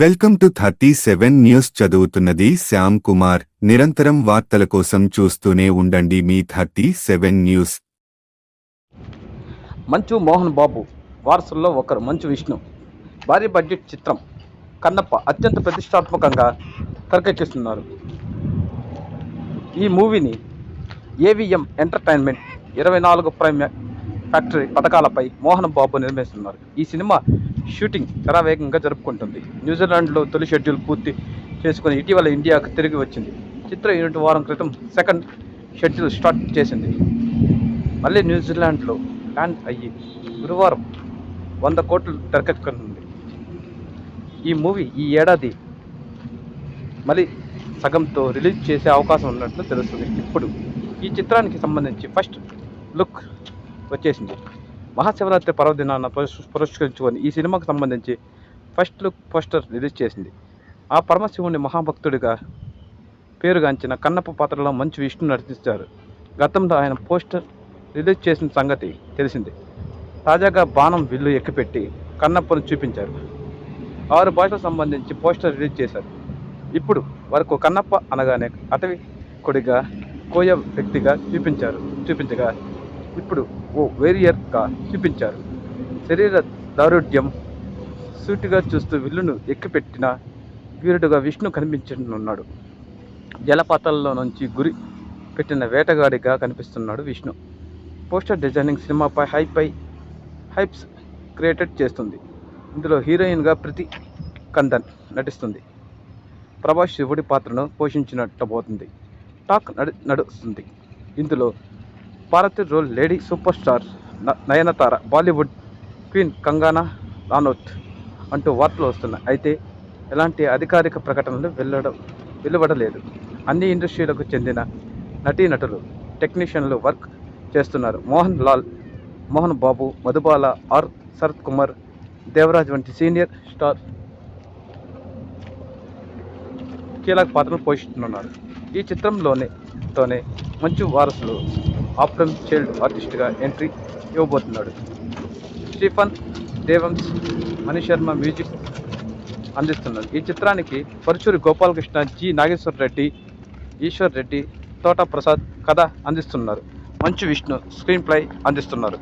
Welcome to thirty seven news చదువుతున్నది శ్యామ్ కుమార్. నిరంతరం వార్తల కోసం చూస్తూనే ఉండండి మీ థర్టీ సెవెన్ న్యూస్. మంచు మోహన్ బాబు వారసుల్లో ఒకరు మంచు విష్ణు. భారీ బడ్జెట్ చిత్రం. కన్నప్ప అత్యంత ప్రతిష్టాత్మకంగా తెరకెక్కిస్తున్నారు. ఈ మూవీని ఏవిఎం ఎంటర్టైన్మెంట్ ఇరవై నాలుగు ప్రైమ్ ఫ్యాక్టరీ పథకాలపై మోహన్ బాబు నిర్మిస్తున్నారు. ఈ సినిమా షూటింగ్ శరావేగంగా జరుపుకుంటుంది. న్యూజిలాండ్లో తొలి షెడ్యూల్ పూర్తి చేసుకుని ఇటీవల ఇండియాకు తిరిగి వచ్చింది. చిత్ర యూనిట్ వారం క్రితం సెకండ్ షెడ్యూల్ స్టార్ట్ చేసింది. మళ్ళీ న్యూజిలాండ్లో ల్యాండ్ అయ్యి గురువారం వంద కోట్లు తెరకెక్కనుంది. ఈ మూవీ ఈ ఏడాది మళ్ళీ సగంతో రిలీజ్ చేసే అవకాశం ఉన్నట్లు తెలుస్తుంది. ఇప్పుడు ఈ చిత్రానికి సంబంధించి ఫస్ట్ లుక్ వచ్చేసింది. మహాశివరాత్రి పర్వదినాన్ని పురస్- పురస్కరించుకొని ఈ సినిమాకు సంబంధించి ఫస్ట్ లుక్ పోస్టర్ రిలీజ్ చేసింది. ఆ పరమశివుని మహాభక్తుడిగా పేరుగాంచిన కన్నప్ప పాత్రలో మంచి విష్ణు నటిస్తారు గతంలో ఆయన పోస్టర్ రిలీజ్ చేసిన సంగతి తెలిసింది. తాజాగా బాణం విల్లు ఎక్కిపెట్టి కన్నప్పను చూపించారు. ఆరు భాషలకు సంబంధించి పోస్టర్ రిలీజ్ చేశారు. ఇప్పుడు వరకు కన్నప్ప అనగానే అటవీ కొడిగా కోయ వ్యక్తిగా చూపించారు చూపించగా ఇప్పుడు ఓ వేరియర్గా చూపించారు. శరీర దారుఢ్యం సూటిగా చూస్తూ విల్లును ఎక్కిపెట్టిన వీరుడుగా విష్ణు కనిపించనున్నాడు. జలపాతాల్లో నుంచి గురి పెట్టిన వేటగాడిగా కనిపిస్తున్నాడు విష్ణు. పోస్టర్ డిజైనింగ్ సినిమాపై హైపై హైప్స్ క్రియేటెడ్ చేస్తుంది. ఇందులో హీరోయిన్గా ప్రతి కందన్ నటిస్తుంది. ప్రభాస్ శివుడి పాత్రను పోషించినట్టబోతుంది టాక్ నడు నడుస్తుంది. ఇందులో Bharati role lady super star న- నయనతార బాలీవుడ్ క్వీన్ కంగానా రానోత్ అంటూ వార్తలు వస్తున్నాయి. అయితే ఎలాంటి అధికారిక ప్రకటనలు వెళ్ళడం వెలువడలేదు. అన్ని ఇండస్ట్రీలకు చెందిన నటీనటులు టెక్నీషియన్లు వర్క్ చేస్తున్నారు. మోహన్ లాల్ మోహన్ బాబు మధుబాల ఆర్ శరత్ కుమార్ దేవరాజ్ వంటి సీనియర్ స్టార్ కీలక పాత్రను పోషిస్తున్నారు ఈ చిత్రంలోనే తోనే మంచు వారసులు ఆఫ్రమ్ చైల్డ్ ఆర్టిస్ట్గా ఎంట్రీ ఇవ్వబోతున్నాడు. స్టీఫన్ దేవంశ్ మణిశర్మ మ్యూజిక్ అందిస్తున్నారు. ఈ చిత్రానికి పరుచూరి గోపాలకృష్ణ జి నాగేశ్వర రెడ్డి ఈశ్వర్ రెడ్డి తోట ప్రసాద్ కథ అందిస్తున్నారు. మంచు విష్ణు స్క్రీన్ ప్లే అందిస్తున్నారు.